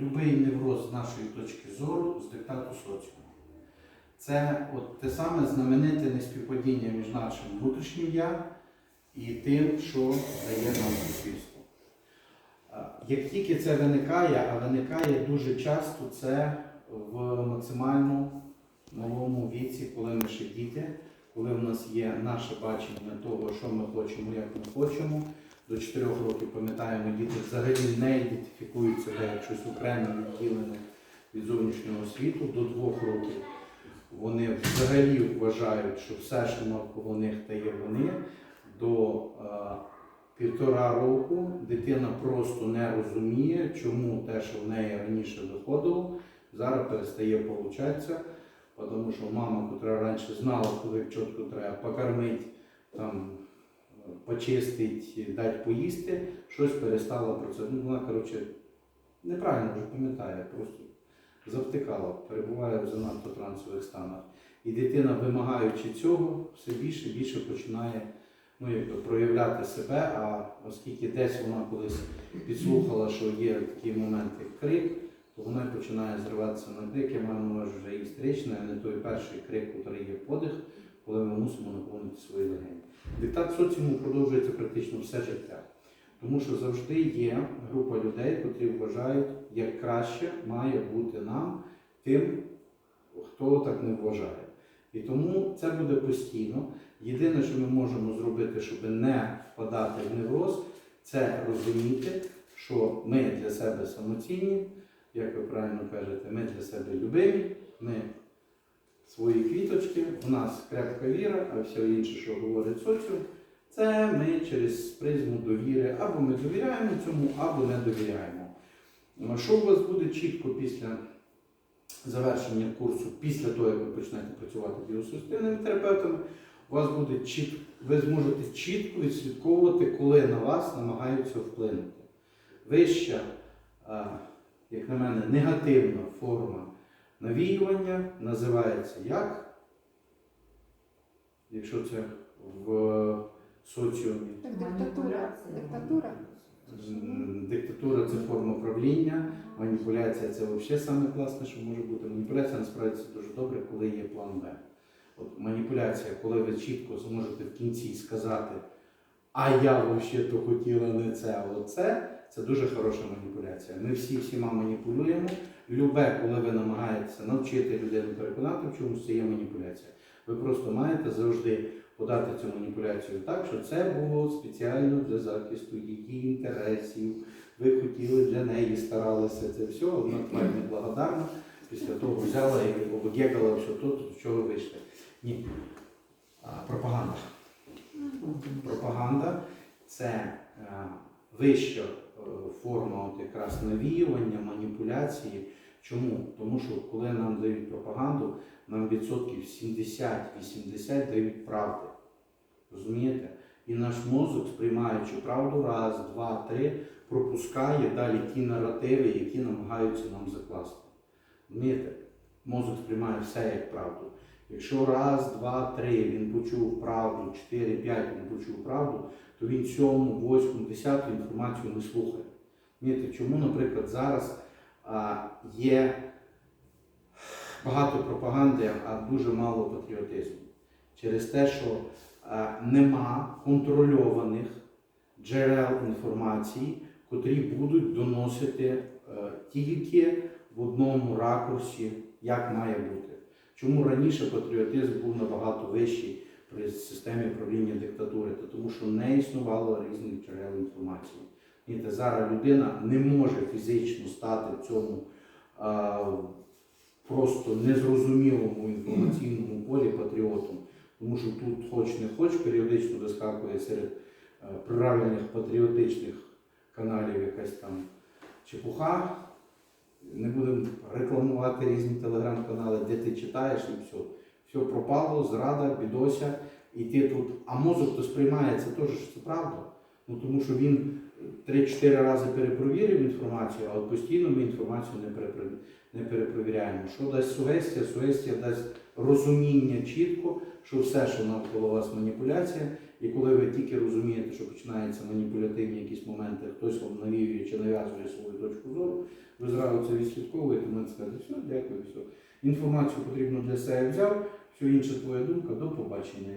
будь-який невроз з нашої точки зору з диктату соціуму. Це от те саме знамените неспівпадіння між нашим внутрішнім я і тим, що дає нам суспільство. Як тільки це виникає, а виникає дуже часто це в максимально малому віці, коли ми ще діти, коли в нас є наше бачення того, що ми хочемо, як ми хочемо. До 4 років пам'ятаємо, діти взагалі не ідентифікують себе як щось окреме, відділене від зовнішнього світу. До 2 років вони взагалі вважають, що все, що навколо них та є вони. До е, півтора року дитина просто не розуміє, чому те, що в неї раніше виходило, зараз перестає получатися, тому що мама, яка раніше знала, коли чітко треба покормити, там, почистити, дати поїсти, щось перестала це. Ну, вона, коротше, неправильно вже пам'ятає, просто завтикала, перебуває в занадто трансових станах. І дитина, вимагаючи цього, все більше і більше починає ну, якби, проявляти себе, а оскільки десь вона колись підслухала, що є такий момент, як крик, то вона починає зриватися на крик. Я маю на увазі вже історичний, а не той перший крик, який є подих, коли ми мусимо наповнити свої легені. Диктат соціуму продовжується практично все життя. Тому що завжди є група людей, котрі вважають, як краще має бути нам тим, хто так не вважає. І тому це буде постійно. Єдине, що ми можемо зробити, щоб не впадати в невроз, це розуміти, що ми для себе самоцінні, як ви правильно кажете, ми для себе любимі, ми свої квіточки, у нас крепка віра, а все інше, що говорить соціум, це ми через призму довіри або ми довіряємо цьому, або не довіряємо. Що у вас буде чітко після завершення курсу, після того, як ви почнете працювати біосуспільними терапевтами, у вас буде чіт... ви зможете чітко відслідковувати, коли на вас намагаються вплинути. Вища, як на мене, негативна форма навіювання називається як? Якщо це в соціумі. Так, диктатура. Диктатура. Диктатура це форма правління, маніпуляція це взагалі саме класне, що може бути. Маніпуляція насправді це дуже добре, коли є план Б. От маніпуляція, коли ви чітко зможете в кінці сказати, а я взагалі то хотіла не це, а оце, це дуже хороша маніпуляція. Ми всі всіма маніпулюємо. Любе, коли ви намагаєтеся навчити людину переконати в чомусь, це є маніпуляція. Ви просто маєте завжди подати цю маніпуляцію так, що це було спеціально для захисту її інтересів. Ви хотіли для неї, старалися це все, вона тепер неблагодарна. Після того взяла і обгекала все то, з чого вийшли. Ні. А, пропаганда. Пропаганда це вища е, форма от якраз навіювання, маніпуляції. Чому? Тому що коли нам дають пропаганду, нам відсотків 70-80 дають правди. Розумієте? І наш мозок, сприймаючи правду раз, два, три, пропускає далі ті наративи, які намагаються нам закласти. Розумієте? Мозок сприймає все як правду. Якщо раз, два, три він почув правду, чотири, п'ять він почув правду, то він сьому, восьму, десяту інформацію не слухає. Чому, наприклад, зараз а, є багато пропаганди, а дуже мало патріотизму. Через те, що а, нема контрольованих джерел інформації, котрі будуть доносити е, тільки в одному ракурсі, як має бути. Чому раніше патріотизм був набагато вищий при системі правління диктатури? Та тому що не існувало різних джерел інформації. Знаєте, зараз людина не може фізично стати в цьому а, просто незрозумілому інформаційному полі патріотом. Тому що тут, хоч не хоч, періодично вискакує серед е, правильних патріотичних каналів якась там чепуха. Не будемо рекламувати різні телеграм-канали, де ти читаєш і все. Все пропало, зрада, бідося, і ти тут. А мозок то сприймає теж, що це правда. Ну тому що він 3-4 рази перепровірив інформацію, а от постійно ми інформацію не, перепровіряємо. Що дасть сугестія? Сугестія дасть розуміння чітко, що все, що навколо вас маніпуляція, І коли ви тільки розумієте, що починаються маніпулятивні якісь моменти, хтось вам навіює чи нав'язує свою точку зору, ви зразу це відслідковуєте, можете сказати, все, дякую, все. Інформацію потрібно для себе взяв, все інше твоя думка, до побачення.